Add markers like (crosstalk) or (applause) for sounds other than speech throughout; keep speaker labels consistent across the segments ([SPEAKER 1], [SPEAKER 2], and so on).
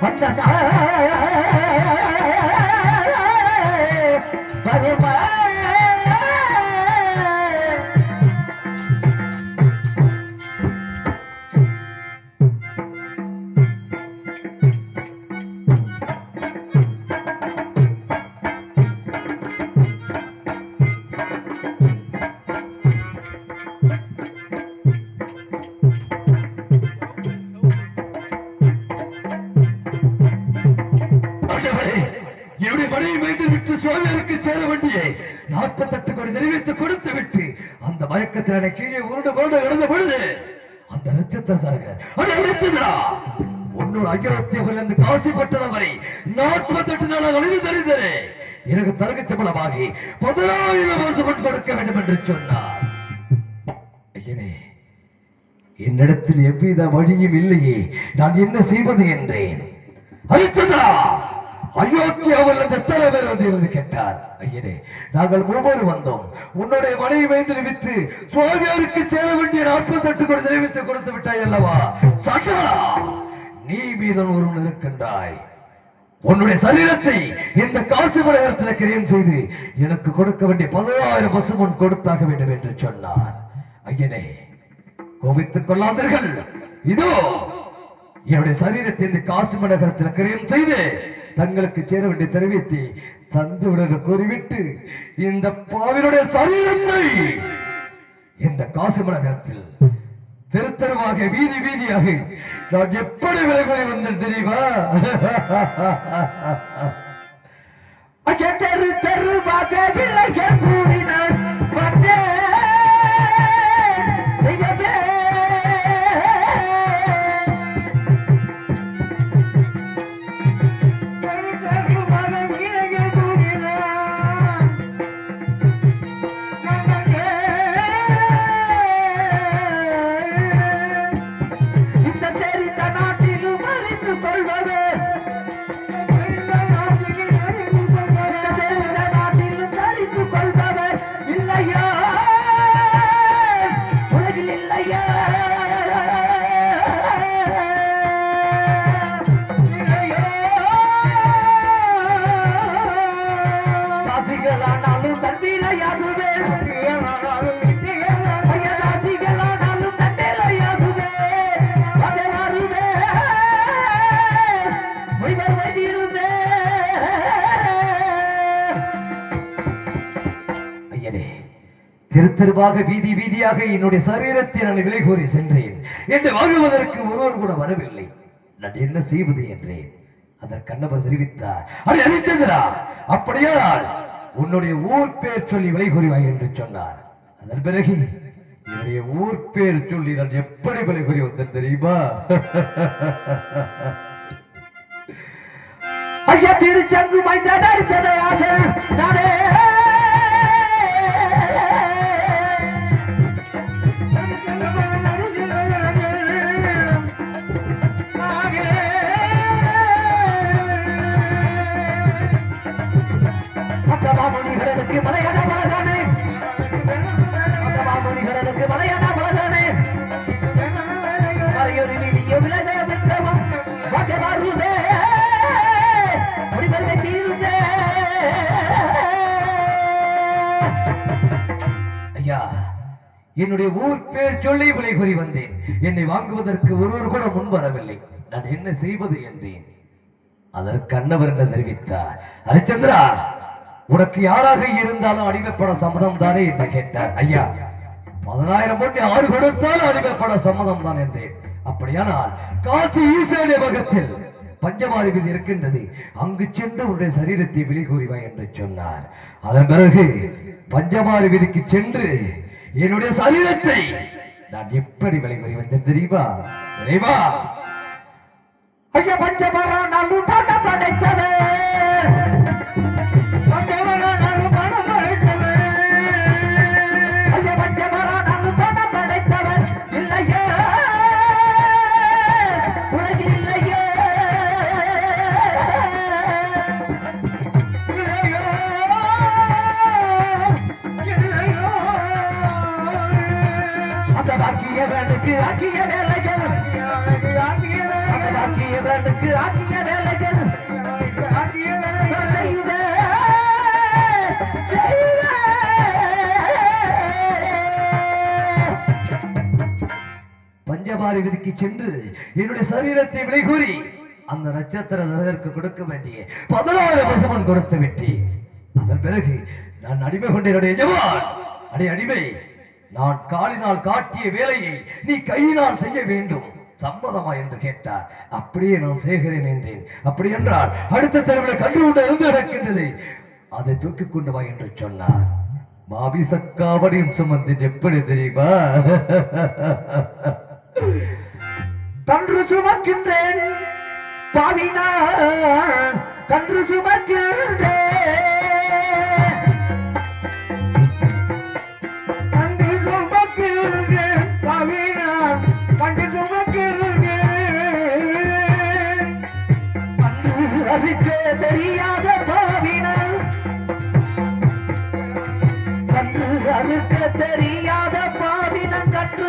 [SPEAKER 1] அந்த
[SPEAKER 2] என்னுடைய மனைவி வைத்து விட்டு சோழருக்கு சேர வேண்டிய. நாற்பத்தெட்டு கோடி தெரிவித்து கொடுத்து விட்டு அந்த மயக்கத்தில் என்னை கீழே உருண்டு போட்டு கிடந்த பொழுது அந்த நட்சத்திரக்காரங்க அடே நட்சத்திரா! உன்னோட அயோத்தியில் இருந்து காசி பட்டணவரை நாற்பத்தெட்டு நாள் அழிந்து தெரிந்தது எனக்கு தரகு சம்பளமாகி பதினாயிரம் வருஷம் கொடுக்க வேண்டும் என்று சொன்னார். ஐயனே என்னிடத்தில் எவ்வித வழியும் இல்லையே. நான் என்ன செய்வது என்றேன். ஹரிச்சந்திரா அயோத்தியாவில் அந்த எத்தனை பேர் வந்து இருந்து கேட்டார். ஐயனே நாங்கள் மூவர் வந்தோம். உன்னுடைய மனைவி வயதில் விட்டு சுவாமியாருக்கு சேர வேண்டிய நாற்பத்தெட்டு கோடி தெரிவித்து கொடுத்து விட்டாய் அல்லவா? சட்டா நீ மீதன் ஒருவன் இருக்கின்றாய். உன்னுடைய சரீரத்தை இந்த காசு மலையத்தில் கிரியம் செய்து எனக்கு கொடுக்க வேண்டிய பதினாயிரம் பசுமன் கொடுத்தாக வேண்டும் என்று சொன்னார். ஐயனே கோபித்துக் கொள்ளாதீர்கள். இதோ என்னுடைய சரீரத்தை இந்த காசு மலகரத்தில் கிரியம் செய்து தங்களுக்கு சேர வேண்டிய தெரிவித்து தந்துவிட கூறிவிட்டு இந்த பாவினுடைய சரீரத்தை இந்த காசு நகரத்தில் தெரு வீதி வீதியாக நான் எப்படி விலகி வந்தேன் தெரியுமா?
[SPEAKER 1] அங்கே தெரு தெருவாக பிள்ளைகள் கூறினார். தெரு தெருவாக
[SPEAKER 2] வீதி வீதியாக என்னுடைய சரீரத்தை நான் விலை கூறி சென்றேன் என்று வாங்குவதற்கு ஒருவர் கூட வரவில்லை. நான் என்ன செய்வது என்றேன். அதற்கு அன்னவர் தெரிவித்தார். அடே ஹரிச்சந்திரா அப்படியானால் உன்னுடைய ஊர் பேர் சொல்லி விலை கூறிவாய் என்று சொன்னார். அதன் பிறகு என்னுடைய ஊர் பேர் சொல்லி நான் எப்படி விலை கூறி வந்தேன் தெரியுமா? (laughs)
[SPEAKER 1] ஐயா திருச்செங்கு மைந்தனர் ஆசை நானே மறையொரு விலக தீருதே
[SPEAKER 2] ஐயா என்னுடைய ஊர் பேர் சொல்லி விலை கூறி வந்தேன். என்னை வாங்குவதற்கு ஒருவர் கூட முன் வரவில்லை. நான் என்ன செய்வது என்றேன். அதற்கு அண்ணவர் என்ன தெரிவித்தார்? ஹரிச்சந்திரா உனக்கு யாராக இருந்தாலும் அடிமைப்பட சம்மதம் தானே என்று கேட்டார். ஐயா பதினாயிரம் கோடி ஆறு கொடுத்தாலும் அடிமைப்பட சம்மதம் தான் என்றேன். அப்படியானால் காசி ஈசானிய பகத்தில் பஞ்சமாரி விதி இருக்கின்றது. அங்கு சென்று உன்னுடைய சரீரத்தை விலை கூறிவாய் என்று சொன்னார். அதன் பிறகு பஞ்சமாரி விதிக்கு சென்று என்னுடைய சரீரத்தை நான் எப்படி விலை கூறி வந்தேன் தெரியுமா? தெரியுமா?
[SPEAKER 1] ஐயா பஞ்சமரா நான் படைத்தவே பஞ்சமரா
[SPEAKER 2] பஞ்சபாரி விதிக்கு சென்று என்னுடைய சரீரத்தை விலை கூறி அந்த நட்சத்திர தரகருக்கு கொடுக்க வேண்டிய பதினாறு பசுமன் கொடுத்து விட்டேன். அதன் பிறகு நான் அடிமை கொண்ட என்னுடைய எஜமான் அடே அடிமை நான் காலினால் காட்டிய வேலையை நீ கையினால் செய்ய வேண்டும். சம்மதமா என்று கேட்டார். அப்படியே நான் செய்கிறேன் என்றேன். அப்படி என்றால் அடுத்த தெருவில் கண்டு கொண்டு இருந்து நடக்கின்றது அதை தூக்கிக் கொண்டு வா என்று சொன்னார். மாபிசக்காவடியும் சுமந்து எப்படி தெரியுமா? (laughs)
[SPEAKER 1] கன்று சுமக்கின்றேன். பாவினா கன்று சுமக்கின்றேன்.
[SPEAKER 3] சுமக்கின்றேன் பவினான் கண்டு சுமக்கின்றேன்.
[SPEAKER 1] கன்று தெரியாத பாவினான் கன்று அறுக்க தெரியாத பாவினம் கன்று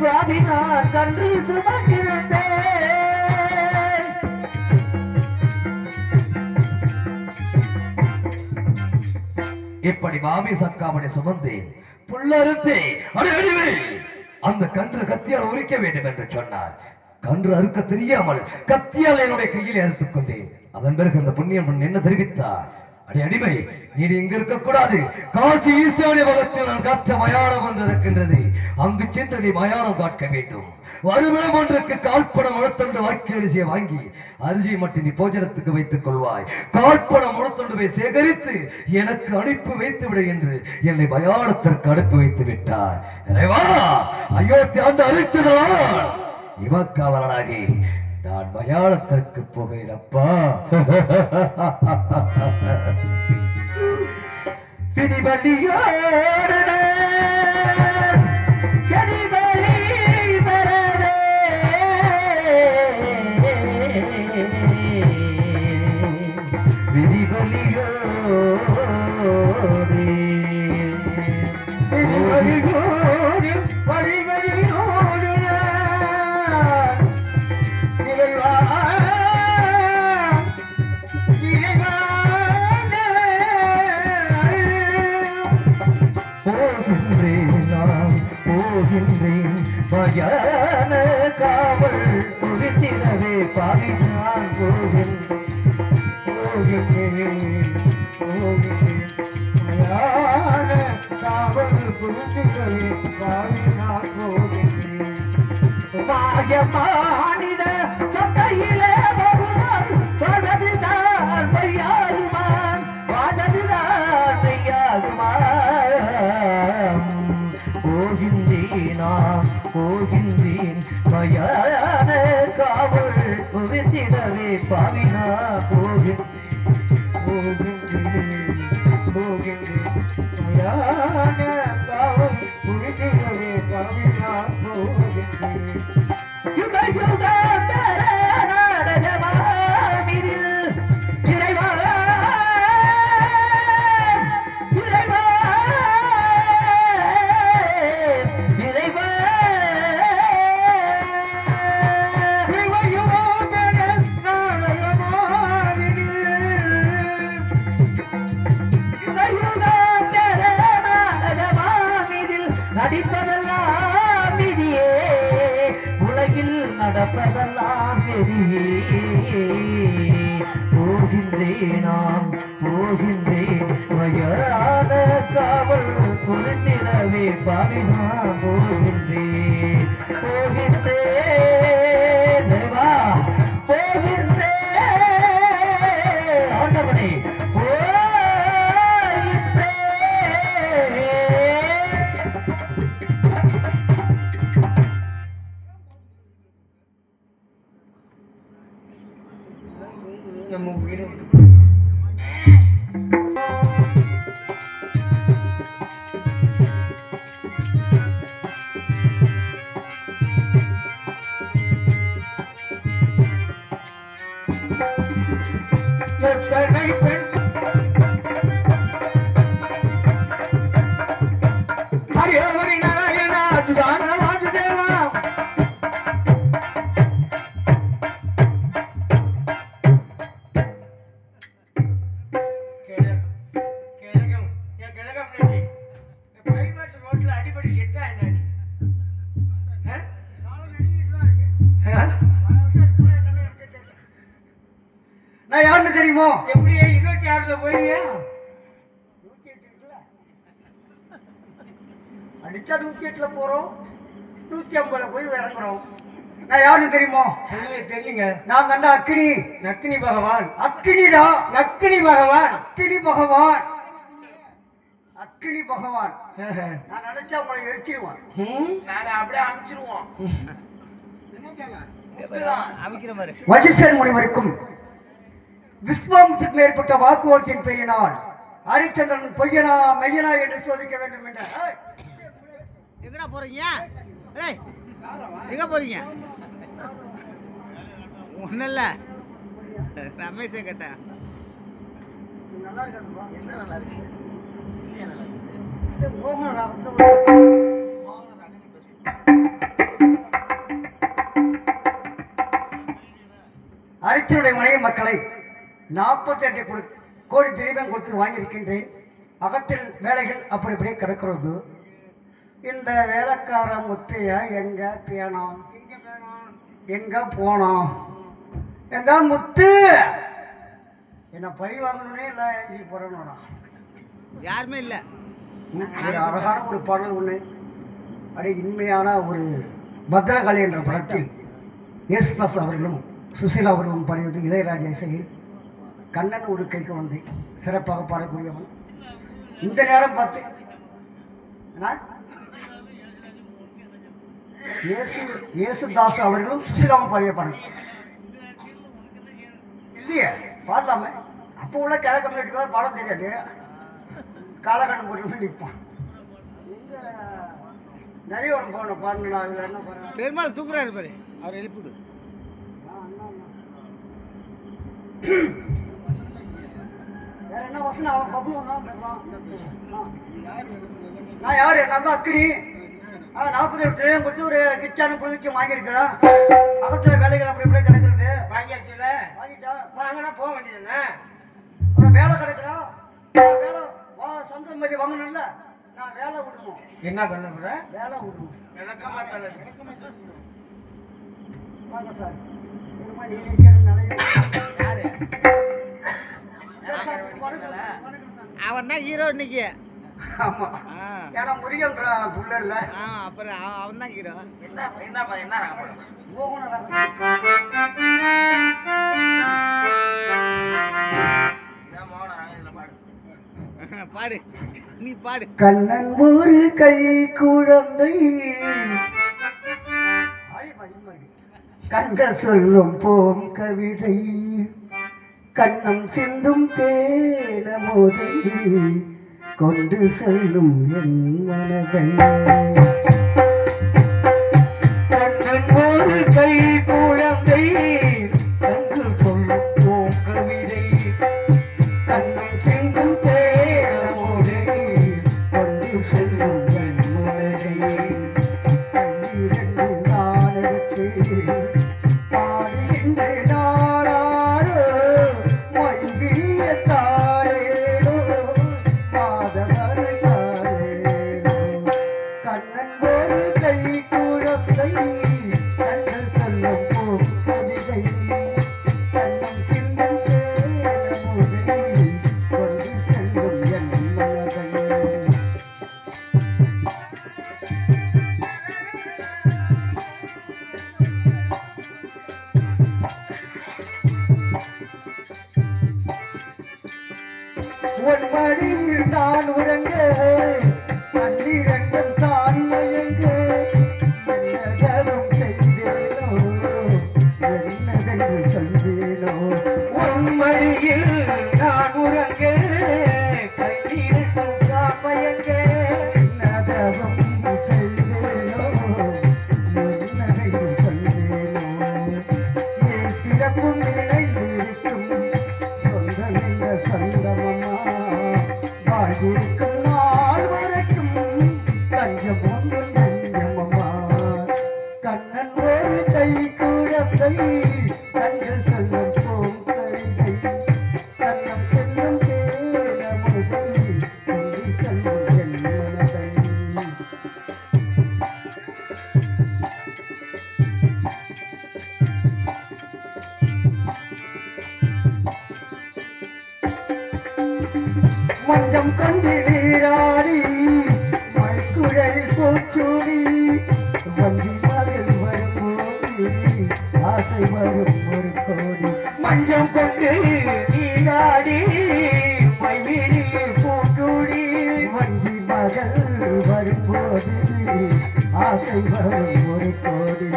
[SPEAKER 1] சுவாமி நான் கன்று சுமந்திருந்தேன்
[SPEAKER 2] இப்படி மாமி சக்காமனை சுமந்தேன். புல்லறுத்தே அடிவே அந்த கன்று கத்தியால் உரிக்க வேண்டும் என்று சொன்னார். கன்று அறுக்க தெரியாமல் கத்தியால் என்னுடைய கையில் அறுத்துக் கொண்டேன். அதன் பிறகு அந்த புண்ணியன் பெண் என்ன தெரிவித்தார்? அடி அடிமை நீ இங்க இருக்கக்கூடாது. காசி ஈசானிய பகத்தில் நான் கற்ற மயானம் வந்திருக்கின்றது அங்கு சென்று நீ மயானம் காட்க வேண்டும். வருமிடம் ஒன்றுக்கு கால்பணம் முழத்தொண்டு வாக்கி அரிசியை வாங்கி அரிசியை மட்டும் நீ போஜனத்துக்கு வைத்துக் கொள்வாய். கால்பணம் முழத்தொண்டு போய் சேகரித்து எனக்கு அனுப்பி வைத்து விடு என்று என்னை மயானத்திற்கு அனுப்பி வைத்து விட்டார். இறைவா அயோத்தி ஆண்டு அழித்ததான் இவக்காவலனாகி நான் மயானத்திற்கு போகிறேன் அப்பா. (laughs)
[SPEAKER 1] புரித்திடவே சட்டையிலே வருவான் வலதுதான் மெய்யாகுமான் வலதுதான் மெய்யாகுமான் போகின்றேன் போகின்றேன் மயான காவல் புவித்திடவே பாவினா போகின்றேன் போகின்றேன்
[SPEAKER 3] எத்தனை பெண் அடிச்சா நூத்தி எட்டுல போறோம். நூத்தி ஐம்பதுல போய் இறங்குறோம். நான் யாருன்னு தெரியுமோ?
[SPEAKER 1] தெரியல தெரியலங்க.
[SPEAKER 3] நான் கண்ட அக்கினி
[SPEAKER 1] நக்கினி பகவான்.
[SPEAKER 3] அக்கினிடா
[SPEAKER 1] நக்கினி பகவான்.
[SPEAKER 3] அக்கினி பகவான். அக்கினி பகவான். நான் நினைச்சா உங்களை எரிச்சிருவேன்.
[SPEAKER 1] ம்?
[SPEAKER 4] நாங்க அப்படியே அனுப்பிச்சிருவோம்
[SPEAKER 3] வஜிஷ்டன் முனிவருக்கும் விஸ்வாமுத்திற்கு மேற்பட்ட வாக்குவாதத்தின் பெரியனால் ஹரிச்சந்திரன் பொய்யனா மெய்யனா என்று சோதிக்க வேண்டும் என்ற
[SPEAKER 5] எங்கடா போறீங்க? ஏய் எங்க போறீங்க? ஒன்றும் இல்லை ரமேஷே கேட்டேன்
[SPEAKER 3] நல்லா
[SPEAKER 4] என்ன நல்லா இருக்கு
[SPEAKER 3] ஏய், அரிச்சனுடைய மனைவி மக்களை நாற்பத்தி எட்டு கோடி திரீபம் கொடுத்து வாங்கியிருக்கின்றேன். அகத்தில் வேலைகள் அப்படி இப்படியே கிடக்கிறது. இந்த வேலைக்கார முத்தைய எங்க பேணோம் எங்க போனோம் எங்க முத்து? என்ன பழி வாங்கணும்னே இல்லை ஏஞ்சி போறேனோடா.
[SPEAKER 5] யாருமே இல்லை.
[SPEAKER 3] ஒரு அழகான ஒரு பாடல் ஒன்று அப்படியே இன்மையான ஒரு பத்ரகாளி என்ற படத்தில் யேசுதாஸ் அவர்களும் சுசீலா அவர்களும் பாடியது இளையராஜா இசையில் கண்ணன் ஒரு கைக்கு வந்து. சிறப்பாக பாடக்கூடியவன். இந்த நேரம் பார்த்து? இயேசு இயேசுதாஸ் அவர்களும் சுசீலாவும் பாடிய பாடல். இல்லையே? பாடலாமே? அப்போ உள்ள கிழக்கு முன்னாடி பாடம் தெரியாது. காலகட்டம் போட்டு நிற்பான். நிறைய ஒரு போன பாடணும் என்ன
[SPEAKER 5] பெருமாள் தூக்குறாரு பாரு. அவர் எழுப்பிடு
[SPEAKER 3] வேற என்ன வசனம்? அவன் ஒன்றா பேசலாம் நான் யாரு? நான் தான் அக்கினி. ஆ நாற்பது எட்டு திரையம் கொடுத்து ஒரு கிச்சான புதுச்சி வாங்கியிருக்கிறேன் அகத்தில் வேலைகள் அப்படி இப்படி கிடக்கிறது.
[SPEAKER 1] வாங்கியாச்சுல?
[SPEAKER 3] வாங்கிட்டா
[SPEAKER 1] வாங்கினா போக வேண்டியதுதானே?
[SPEAKER 3] அப்புறம் வேலை கிடைக்கல நான் வேலை வா சந்திரன் மதி வாங்கணும்ல. நான் வேலை விடணும்.
[SPEAKER 1] என்ன பண்ண
[SPEAKER 3] வேலை விடணும்.
[SPEAKER 1] விளக்கமா தலை
[SPEAKER 3] வாங்க சார்.
[SPEAKER 4] யாரு?
[SPEAKER 5] அவன் தான் ஹீரோ இன்னைக்கு.
[SPEAKER 3] ஏன்னா முருகன்ற புள்ள இல்ல.
[SPEAKER 5] அப்புறம் அவன் தான் ஹீரோ
[SPEAKER 4] என்ன என்ன என்ன பாடு.
[SPEAKER 5] பாடு. நீ பாடு.
[SPEAKER 3] கண்ணன் ஒரு கை குழந்தை. கண்கள் சொல்லும் போம் கவிதை. கண்ணம் சிந்தும் தேன மோதை கொண்டு சொல்லும் என் மனதை. ತೀರ மஞ்சம் கொண்டு நீராடி
[SPEAKER 1] மயிலில் பூட்டுடி
[SPEAKER 3] வஞ்சி மகள் வரும்போது ஆசை வரும் ஒரு கோடி.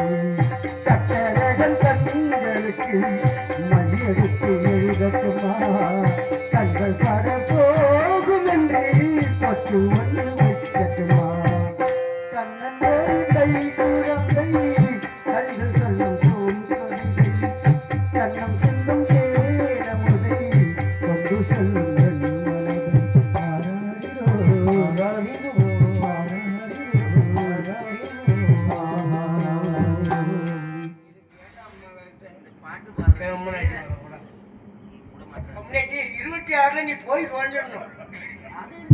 [SPEAKER 3] கண்களுக்கு எழுதட்டுமா? கண்கள்
[SPEAKER 1] போய் வந்துடணும்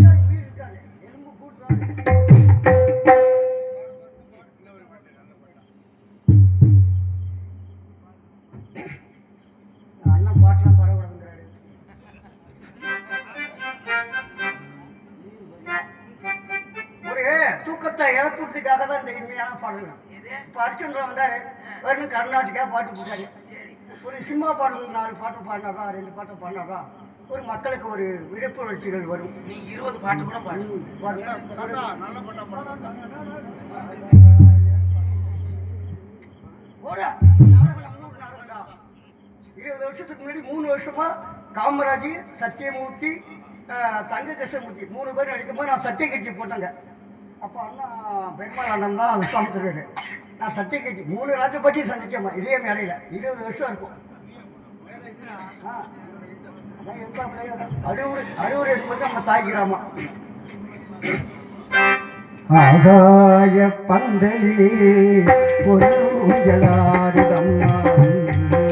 [SPEAKER 3] அண்ணன் பாட்டெல்லாம் பாடக்கூடாதுங்கிறாரு ஒரு தூக்கத்தை இழப்புறதுக்காக தான் இந்த இனிமையான பாடல்
[SPEAKER 4] இது
[SPEAKER 3] இப்போ அரிச்சந்திரன் வந்தாரு. வரணும் கர்நாடகா பாட்டு போட்டாரு. ஒரு சினிமா பாடல் நாலு பாட்டு பாடினாதான் ரெண்டு பாட்டு பாடினாதான் ஒரு மக்களுக்கு ஒரு விழிப்புணர்ச்சிகள் வரும்.
[SPEAKER 4] நீ இருபது பாட்டு கூட பாடு.
[SPEAKER 3] இருபது வருஷத்துக்கு முன்னாடி மூணு வருஷமா காமராஜ் சத்தியமூர்த்தி தங்க கிருஷ்ணமூர்த்தி மூணு பேர் நடிக்கும்போது நான் சத்திய கட்சி போட்டேங்க. அப்போ அண்ணா பெருமாள் அண்ணன் தான் விஸ்வாமித்திரர் நான் சத்திய கட்சி மூணு ராஜபாட்டி சந்திச்சேம்மா இதே மேடையில். இருபது வருஷம் இருக்கும். ஆ. ஆகாய பந்தலிலே பொருஞ்சலாடுதம்மா ஆகாய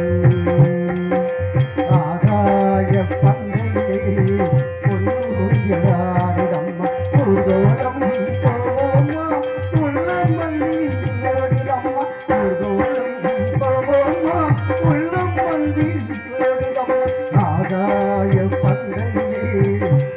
[SPEAKER 3] பந்தலிலே பொருஞ்சலாடுதம்மா